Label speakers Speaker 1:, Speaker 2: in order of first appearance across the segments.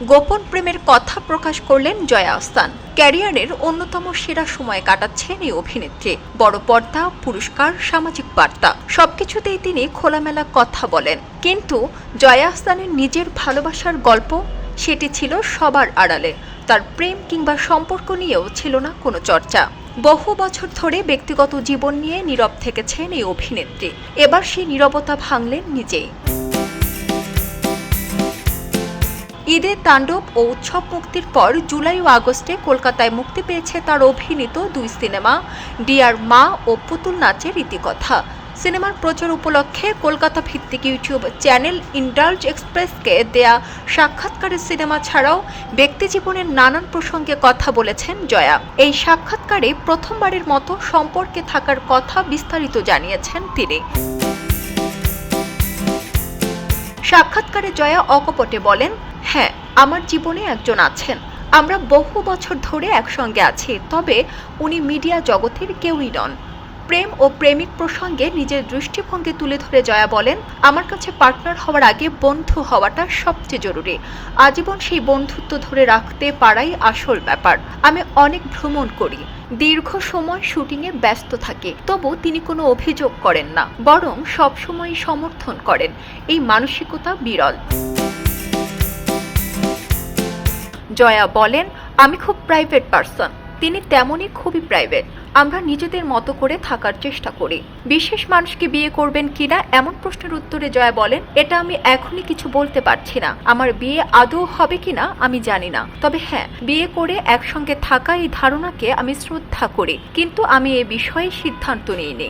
Speaker 1: গোপন প্রেমের কথা প্রকাশ করলেন জয়া আহসান ক্যারিয়ারের অন্যতম সেরা সময় কাটাচ্ছেন এই অভিনেত্রী। বড় পর্দা, পুরস্কার, সামাজিক বার্তা, সবকিছুতেই তিনি খোলামেলা কথা বলেন। কিন্তু জয়া আহসানের নিজের ভালোবাসার গল্প, সেটি ছিল সবার আড়ালে। তার প্রেম কিংবা সম্পর্ক নিয়েও ছিল না কোনো চর্চা। বহু বছর ধরে ব্যক্তিগত জীবন নিয়ে নীরব থেকেছেন এই অভিনেত্রী। এবার সেই নীরবতা ভাঙলেন নিজেই। ঈদের তাণ্ডব ও উৎসব মুক্তির পর জুলাই ও আগস্টে কলকাতায় মুক্তি পেয়েছে তার অভিনীত দুই সিনেমা, ডিয়ার মা ও পুতুল নাচের ইতিকথা। সিনেমার প্রচার উপলক্ষে কলকাতা ভিত্তিক ইউটিউব চ্যানেল ইন্ডালজ এক্সপ্রেসকে দেয়া সাক্ষাৎকারের সিনেমা ছাড়াও ব্যক্তিজীবনের নানান প্রসঙ্গে কথা বলেছেন জয়া। এই সাক্ষাৎকারে প্রথমবারের মতো সম্পর্কে থাকার কথা বিস্তারিত জানিয়েছেন তিনি। সাক্ষাৎকারে জয়া অকপটে বলেন হ্যাঁ আমার জীবনে একজন আছেন। আমরা বহু বছর ধরে একসঙ্গে আছি, তবে উনি মিডিয়া জগতের কেউই নন। প্রেম ও প্রেমিক প্রসঙ্গে নিজের দৃষ্টিভঙ্গি তুলে ধরে জয়া বলেন, আমার কাছে পার্টনার হওয়ার আগে বন্ধু হওয়াটা সবচেয়ে জরুরি। আজীবন সেই বন্ধুত্ব ধরে রাখতে পারাই আসল ব্যাপার। আমি অনেক ভ্রমণ করি, দীর্ঘ সময় শুটিংয়ে ব্যস্ত থাকে, তবু তিনি কোনো অভিযোগ করেন না, বরং সবসময় সমর্থন করেন। এই মানসিকতা বিরল। জয়া বলেন, আমি খুব প্রাইভেট পার্সন তিনি তেমনই খুবই প্রাইভেট আমরা নিজেদের মতো করে থাকার চেষ্টা করি। বিশেষ মানুষকে বিয়ে করবেন কিনা এমন প্রশ্নের উত্তরে জয়া বলেন, এটা আমি এখনই কিছু বলতে পারছি না। আমার বিয়ে আদৌ হবে কিনা আমি জানি না। তবে হ্যাঁ বিয়ে করে একসঙ্গে থাকা এই ধারণাকে আমি শ্রদ্ধা করি। কিন্তু আমি এ বিষয়ে সিদ্ধান্ত নিইনি।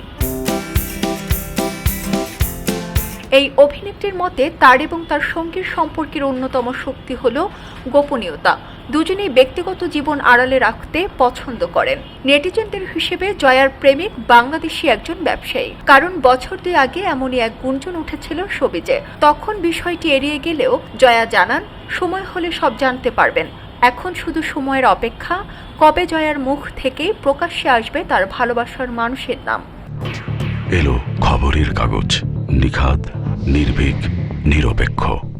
Speaker 1: এই অভিনেত্রীর মতে তার এবং তার সঙ্গীর সম্পর্কের অন্যতম শক্তি হল গোপনীয়তা। দুজনেই ব্যক্তিগত জীবন আড়ালে রাখতে পছন্দ করেন। নেটিজেনদের হিসেবে জয়ার প্রেমিক বাংলাদেশি একজন ব্যবসায়ী। কারণ বছর দুই আগে এমনই এক গুঞ্জন উঠেছিল সবিজে তখন বিষয়টি এড়িয়ে গেলেও জয়া জানান, সময় হলে সব জানতে পারবেন। এখন শুধু সময়ের অপেক্ষা। কবে জয়ার মুখ থেকেই প্রকাশ্যে আসবে তার ভালোবাসার মানুষের নাম?
Speaker 2: এলো খবরের কাগজ। নিখাদ নির্ভীক নিরপেক্ষ।